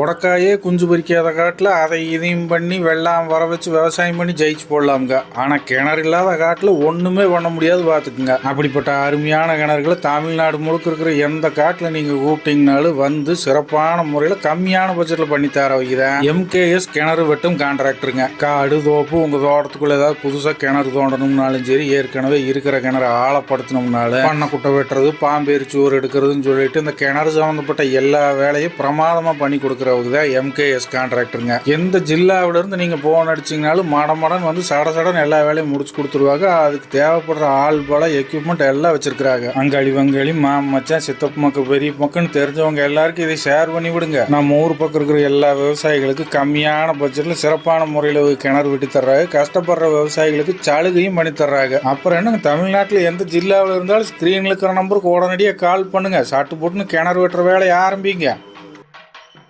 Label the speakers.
Speaker 1: உடக்காயே குஞ்சு பொறிக்காத காட்டில் அதை இதையும் பண்ணி வெள்ளாம் வர வச்சு விவசாயம் பண்ணி ஜெயிச்சு போடலாம்ங்க. ஆனால் கிணறு இல்லாத காட்டில் ஒன்றுமே பண்ண முடியாது பார்த்துக்குங்க அப்படிப்பட்ட அருமையான கிணறுகளை தமிழ்நாடு முழுக்க இருக்கிற எந்த காட்டில் நீங்கள் கூப்பிட்டீங்கனாலும் வந்து சிறப்பான முறையில் கம்மியான பட்ஜெட்டில் பண்ணி தர வைக்கிறேன். எம்கேஎஸ் கிணறு வெட்டும் கான்ட்ராக்டருங்க காடு தோப்பு உங்கள் தோட்டத்துக்குள்ளே ஏதாவது புதுசாக கிணறு தோண்டணும்னாலும் சரி ஏற்கனவே இருக்கிற கிணறு ஆழப்படுத்தணும்னாலும் பண்ணை குட்டை வெட்டுறது பாம்பேரி சோறு எடுக்கிறதுன்னு சொல்லிட்டு இந்த கிணறு சம்மந்தப்பட்ட எல்லா வேலையும் பிரமாதமாக பண்ணி கொடுக்குறவங்க தான் எம்கேஎஸ் கான்ட்ராக்டருங்க எந்த ஜில்லாவிலேருந்து நீங்கள் ஃபோன் அடிச்சிங்கனாலும் மடமடன் வந்து சட சடன் எல்லா வேலையும் முடிச்சு கொடுத்துருவாங்க. அதுக்கு தேவைப்படுற ஆள் பல எக்யூப்மெண்ட் எல்லாம் வச்சிருக்கிறாங்க. அங்காளி வங்காளி மாம மச்சான் சித்தப்பு மக்கள் பெரிய மக்கள்னு தெரிஞ்சவங்க எல்லாருக்கும் இதை ஷேர் பண்ணி விடுங்க. நம்ம ஊர் பக்கம் இருக்கிற எல்லா விவசாயிகளுக்கு கம்மியான பட்ஜெட்டில் சிறப்பான முறையில் கிணறு வெட்டி தர்றாங்க. கஷ்டப்படுற விவசாயிகளுக்கு சலுகையும் பண்ணி தர்றாங்க. அப்புறம் என்னங்க தமிழ்நாட்டில் எந்த ஜில்லாவில் இருந்தாலும் ஸ்க்ரீனில் இருக்கிற நம்பருக்கு உடனடியாக கால் பண்ணுங்க. சாட்டு போட்டுன்னு கிணறு வெட்டுற வேலையை ஆரம்பிங்க.